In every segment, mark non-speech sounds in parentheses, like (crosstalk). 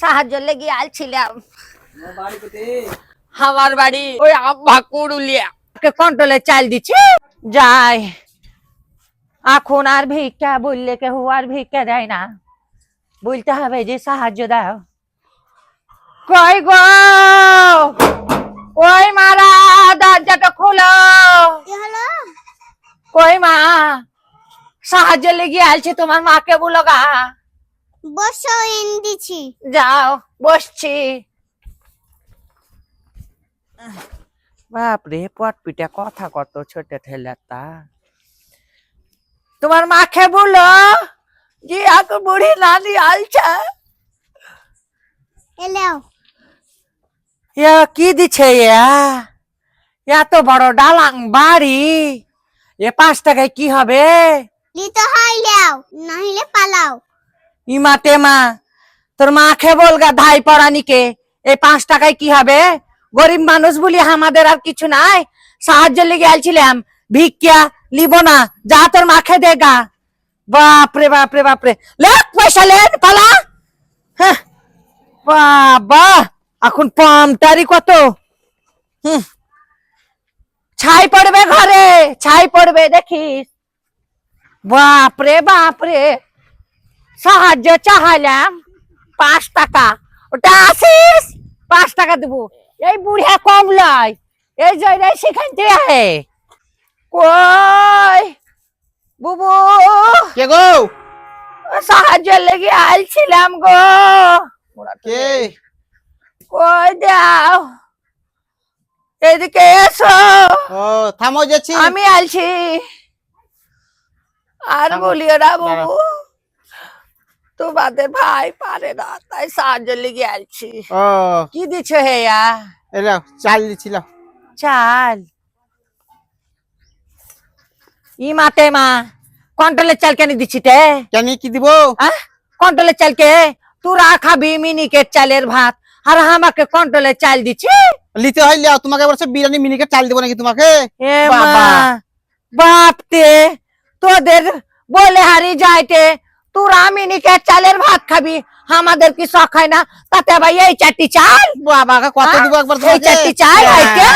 সাহায্য লেগে আলছিলাম। আমার বাড়ি ওই আব্বা কুড়ুলিয়া। কন্ট্রোলে চাল দিচ্ছে। যাই। এখন আর ভিক্ষা বললে কেউ আর ভিক্ষা দেয় না। বলতে হবে যে সাহায্য দাও। কই গো? ওই মারা দরজাটা খোলো। হলো? কই মা সাহায্য লেগে আলছে তোমার মাকে বলো গা। বসো ইন দিছি যাও বসছি। বাপরে পট পিঠে কথা কত ছোট ঠেলাতা তোমার মাকে বলো যে আক বুড়ি নানি আলছে। এলাও ইয়া কি দিছে ইয়া এত বড় ডালাং বাড়ি। এ পাঁচ টাকায় কি হবে? লিতে হয় লাও নাহলে পালাও। ইমাতে মা, তোর মাকে বলগা ধাই পড়ানিকে এই পাঁচ টাকায় কি হবে? গরিব মানুষ বলি আমাদের আর কিছু নাই। সাহায্য লেগে আলছিলাম ভিক্ষা লিব না। যা তোর মাকে দেগা বাপরে বাপরে বাপরে। লে পয়সা লেন, পালা। হ্যাঁ। বাবা, এখন পামটারি কত? হুম। ছাই পড়বে ঘরে, ছাই পড়বে দেখিস। বাপরে বাপরে। সাহায্য চাহালাম পাঁচ টাকা। ওটা আসিস পাঁচ টাকা দেবো। এই বুড়িয়া কম লয় এই জয় সেখান থেকে আহে। কই বুবু? কে গো? সাহায্য লেগে আলছিলাম গো। কে? কই দাও এদিকে এসো। ও থামো যাচ্ছি। আমি আলছি আর বলিও না। বাবু। তোমাদের ভাই পারে না তাই সাহায্য লেগে আলছি ও কি দিছো হেয়া চাল দিছিলাম চাল ই মাতে মা কন্ট্রোলের চাল কেন দিচ্ছি তে কেন কি দিব কন্ট্রোলের চাল কে তোরা খাবি মিনিকেট চালের ভাত আর আমাকে কন্ট্রোলের চাল দিচ্ছি লিতে হয় তোমাকে বলছে বিরিয়ানি মিনিকে চাল দেবো নাকি তোমাকে এ বাবা। বাপতে তোদের বলে হারি যাইতে তোরা মিনিকেট চালের ভাত খাবি আমাদের কি শখ হয় না তাতে ভাই এই চারটি চাল বাবাকে কত হ্যাঁ? দিব একবার এই চারটি চাল হইতে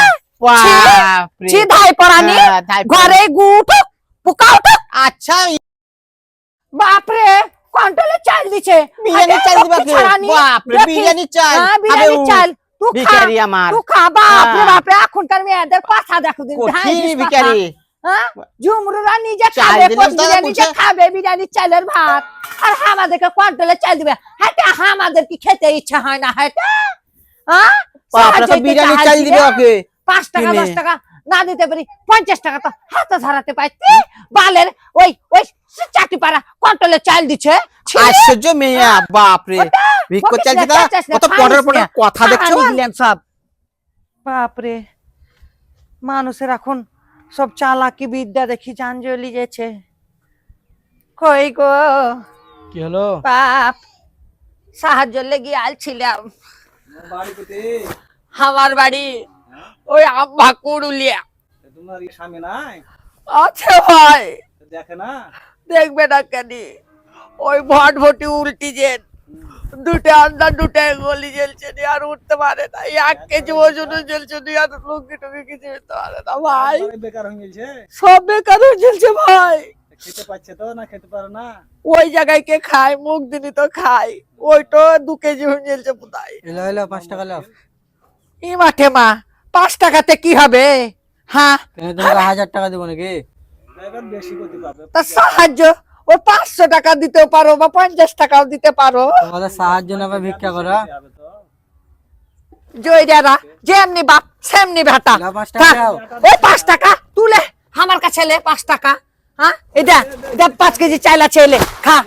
বাপরে। ছি ধাই পড়ানি হ্যাঁ। ঘরে গুটো পুকাও তো আচ্ছা বাপরে কন্ট্রোলে চাল দিছে বিরিয়ানি চাল দিবা কে? বিরিয়ানি চাল। হ্যাঁ, বিরিয়ানি চাল তুই খা তুই খা বাপরে হ্যাঁ। বাপরে এখনকার মেয়েদের কথা দেখো দিন। ভিখারি ঝুমরুরা নিজে খাবে নিজে খাবে বিরিয়ানি চালের ভাত। আর আমাদেরকে কন্ট্রোলে চাল দিবে। হ্যাঁ আমাদের কি খেতে ইচ্ছা হয় না হ্যাঁ? হ্যাঁ বিরিয়ানি চাল দিবে? ওকে। পাঁচ টাকা দশ টাকা না দিতে পারি পঞ্চাশ টাকা তো হাতে ধরাতে পারতি বালের ওই ওই চাটি পাড়া কন্ট্রোলে চাল দিচ্ছে। আশ্চর্য মেয়া বাপরে। চাল দিতা কত কথা দেখছ? দিলেন সব বাপরে মানুষের এখন সব চালাকি বিদ্যা দেখি জান জ্বলি গেছে। কই গো? কি হলো? বাপ সাহায্য লেগে আলছিলাম। আমার বাড়ি ওই আব্বা কুড়ুলিয়া। তোমার স্বামী নাই? আছে ভাই। দেখে না? দেখবে না কেন? ওই ভট ভটি উল্টি যেন দুটে আন্ডা দুটে গলি জ্বলছে নি আর উঠতে পারে না। এক কেজি ওজনও জ্বলছে নি আর লুঙ্গি টুঙ্গি কিছু উঠতে পারে না ভাই। বেকার হয়ে গেছে? সব বেকার হয়ে জ্বলছে ভাই। খেতে পাচ্ছে তো না খেতে পারে না? ওই জায়গায় কে খায় মুখ দিনই তো খায়। ওইটো দু কেজি হয়ে এলো এলো পাঁচ টাকা ই মাঠে মা পাঁচ টাকাতে কি হবে? হ্যাঁ? তোমাকে হাজার টাকা দেবো নাকি? বেশি করতে পারবে তা সাহায্য ওই পাঁচশো টাকা দিতেও পারো বা পঞ্চাশ টাকাও দিতে পারো। তোমাদের সাহায্য নেবে ভিক্ষা করা। জয়দারা যেমনি বাপ সেমনি পাঁচ টাকা ওই পাঁচ টাকা তুলে আমার কাছে লে পাঁচ টাকা। হ্যাঁ? এটা এটা পাঁচ কেজি চাইলা ছেলে খা।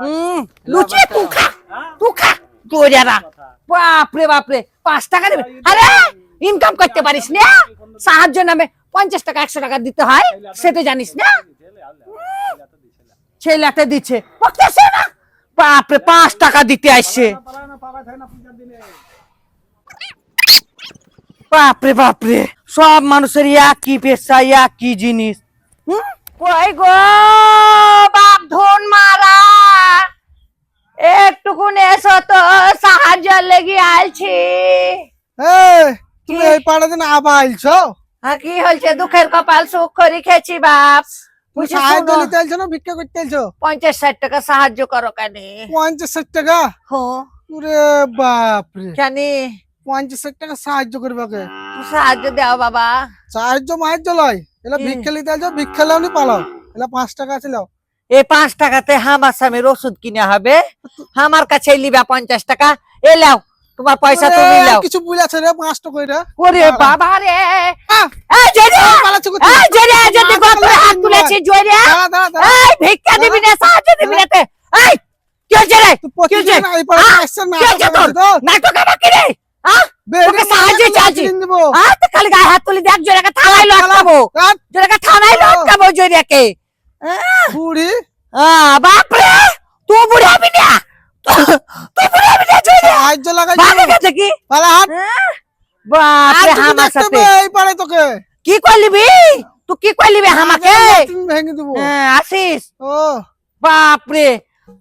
হুম লুচি তু খা তু খা। জয়দারা বাপরে বাপরে পাঁচ টাকা দেবে। আরে ইনকাম করতে পারিস না? সাহায্য নামে পঞ্চাশ টাকা একশো টাকা দিতে হয় সে তো জানিস না? ছেলেটা দিচ্ছে। বকতেছে না। বাপরে পাঁচ টাকা দিতে আসছে। বাপরে বাপরে। সব মানুষের একই পেশা একই জিনিস? কই গো বাপ ধন মারা। একটুকুন এসো তো সাহায্য লেগে আলছি এই তুমি এই পাড়া দিন আবার আইছো আর কি হয়েছে? দুঃখের কপাল সুখ করে খেয়েছি বাপ। সাহায্য শোনো, নিতে আইছো না। ভিক্ষা করতে আইছো পঞ্চাশ ষাট টাকা সাহায্য করো কেন। পঞ্চাশ ষাট টাকা? কেন? পঞ্চাশ ষাট টাকা সাহায্য করবে সাহায্য দাও বাবা। সাহায্য মাহায্য লয়। এলা ভিক্ষা নিতে ভিক্ষা পালাও। এলা পাঁচ টাকা আছে লাও। এই পাঁচ টাকাতে আমার স্বামীর ওষুধ কিনে হবে? আমার কাছে লিবা পঞ্চাশ টাকা। এ লাও তোমার পয়সা তুমি লাও কিছু বুঝাচ্ছে রে পাঁচ টাকা করে ওরে বাবা। রে। আহ, এই জেরে? এই জেরে যদি না, হাত তুলেছি জোরে এই ভিক্ষা দিবি না সাহায্য দিবি না তে এই কি হয়েছে রে? তুই প্রতিদিন কি আহ, নাটক আমার রে? আহ? তোকে সাহায্য চাইছি। কিনে তো খালি গায়ে হাত তুলি দেখ জোরে থানায় লটকাবো। জোরে থানায় ও। লটকাবো জোরে কে বুড়ি। বাপ রে তুই বুড়ে হবি না? (laughs) লাগাই ভাগে গেছে কি? পালা হাত। বাপ আর রে তোকে আমার সাথে। এই পাড়ায় তোকে। কি করলিবি তুই কি করলিবি আমাকে ভেঙে দেবো। হ্যাঁ, আসিস। ও। বাপরে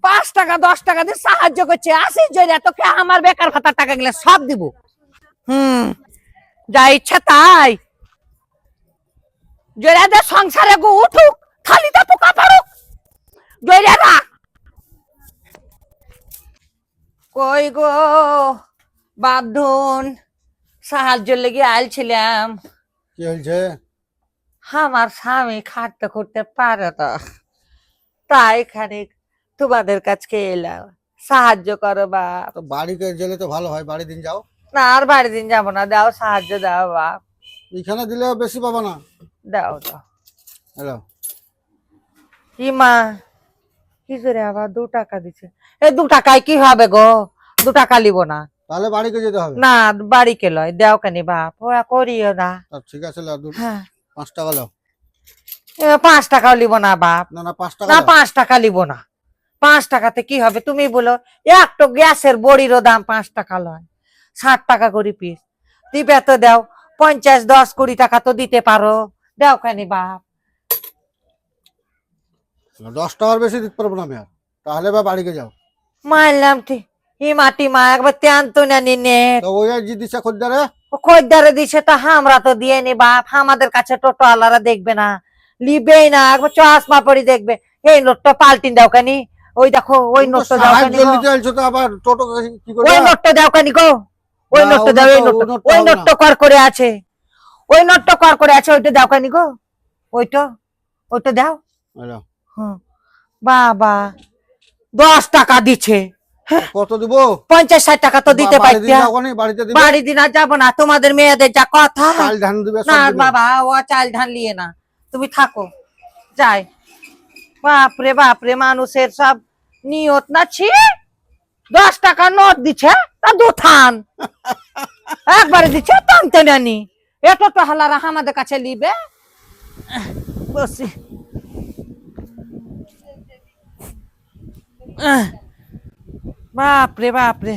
পাঁচ টাকা দশ টাকা দিয়ে সাহায্য করছে। আসিস জয়রা তোকে আমার বেকার ভাতার টাকা গুলো সব দিব। হুম যা ইচ্ছা তাই। জয়রাদের সংসারে গো উঠুক খালি পোকা কই গো? বাপধন সাহায্য লেগে আলছিলাম কি হয়েছে আমার স্বামী খাটতে খুঁটতে পারে তো তাই খানিক তোমাদের কাছে এলাম। সাহায্য করো বাপ। তো বাড়িতে গেলে তো ভালো হয় বাড়ি দিন যাও। না আর বাড়ি দিন যাব না দাও সাহায্য দাও বাপ। এখানে দিলে বেশি পাবো না। দাও দাও। হ্যালো। কি মা কি করে আবার দু টাকা দিছে? এই দু টাকায় কি হবে গো? দু টাকা লিব না। তাহলে বাড়িতে যেতে হবে? না বাড়িকে লয়। দেও কেনি বাপ ওরা করিও না। ঠিক আছে হ্যাঁ। পাঁচ টাকা লাও। এ পাঁচ টাকাও লিব না বাপ। না না পাঁচ টাকা না পাঁচ টাকা লিব না। পাঁচ টাকাতে কি হবে তুমি বলো। একটা গ্যাসের বড়িরও দাম পাঁচ টাকা লয়। ষাট টাকা করে পিস দিবে তো দাও। পঞ্চাশ দশ কুড়ি টাকা তো দিতে পারো। দাও কেন বাপ। দশ টাকার বেশি দিতে পারব না আমি আর। তাহলে বা বাড়িতে যাও। মারলাম ঠিক। ই মাটি তো নেনি। নেট খদ্দারে খদ্দারে দিছে তো তো দিয়ে নি বাপ আমাদের কাছে টোটো আলারা দেখবে না। লিবেই না একবার চশমা পরি দেখবে। এই নোটটা পাল্টিন দাও কানি। ওই দেখো ওই নোটটা দাও কানি গো। নিতে আইছো তো আবার টোটো কি করে? ওই নোটটা দাও কানি গো। ওই না, নোটটা দাও ওই নোটটা- ওই কর করে আছে। ওই নোটটা কর করে আছে ওইটা দাও কানি গো। ওইটা ওইটা দাও। বাবা। দশ টাকা দিচ্ছে কত দিব? পঞ্চাশ ষাট টাকা তো দিতে পারতে। দিবে? বাড়ি দিন আর যাব না তোমাদের মেয়েদের যা কথা। না বাবা ও চাল ধান লিয়ে না। তুমি থাকো যাই। বাপরে বাপরে মানুষের সব নিয়ত না ছি। দশ টাকা নোট দিচ্ছে তা দু থান। (laughs) একবারে দিচ্ছে টানতে নানি এত তো হালারা আমাদের কাছে লিবে বসি। বাপরে বাপরে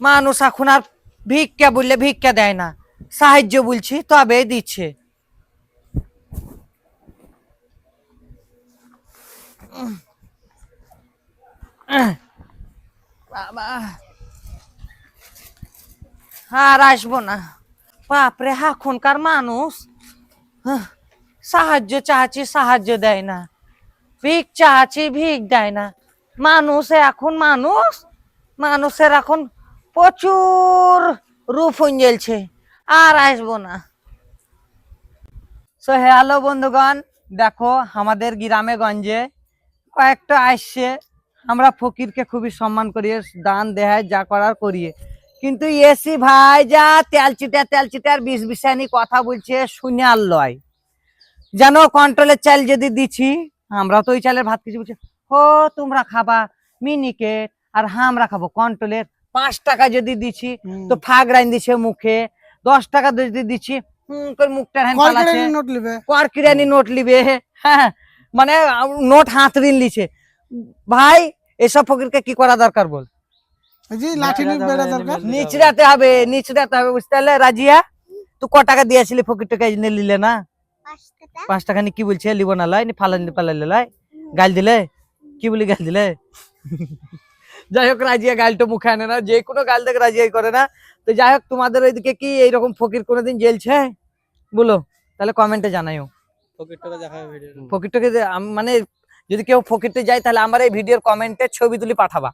মানুষ এখন আর ভিক্ষা বললে ভিক্ষা দেয় না। সাহায্য বলছি তবে দিচ্ছে। উম। আহ, বাবা। আর আসব না। বাপরে এখনকার মানুষ আহ, সাহায্য চাচ্ছি সাহায্য দেয় না। ভিক চাচ্ছি ভিক দেয় না। মানুষ এখন মানুষ, মানুষের এখন প্রচুর রূপ জ্বলছে আর আসব না। সো হ্যালো বন্ধুগণ, দেখো আমাদের গ্রামে গঞ্জে কয়েকটা আসছে। আমরা ফকিরকে খুবই সম্মান করিয়ে দান দেহায় যা করার করিয়ে। কিন্তু এসি ভাই যা তেল চিটা, তেল চিটার বিষ বিষানি কথা বলছে, শুনে আর লয়। যেন কন্ট্রোলের চাল যদি দিছি আমরা তো ওই চালের ভাত কিছু বলছি ও তোমরা খাবা মিনিকেট আর আমরা খাব কন্ট্রোলের। পাঁচ টাকা যদি দিছি তো ফাগ রাইন দিছে মুখে। দশ টাকা যদি দিছি হুম করে মুখটা হ্যান কল করে পালাছে নোট লিবে? কর কিরানি নোট লিবে? হ্যাঁ মানে নোট হাত ঋণ লিছে ভাই এসব ফকিরকে কি করা দরকার বল? জি লাঠি নিয়ে দরকার? নিচড়াতে হবে নিচড়াতে হবে বুঝতে পারলে রাজিয়া? তুই ক টাকা দিয়েছিলি ফকিরটাকে জন্য নিলে না? পাঁচ টাকা পাঁচ নি কি বলছে? লিব না লাই নি ফালানি পালাইলে লাই গাল দিলে? কি বলি গাল দিলে? যাই হোক রাজিয়া গালটা মুখে আনে না। যে কোনো গাল থেকে রাজিয়াই করে না। তো যাই হোক তোমাদের ওইদিকে কি এইরকম ফকির কোনোদিন জেলছে? বলো তাহলে কমেন্টে জানাইও। ফকিরটাকে মানে যদি কেউ ফকিরতে যায় তাহলে আমার এই ভিডিওর কমেন্টে ছবি তুলি পাঠাবা।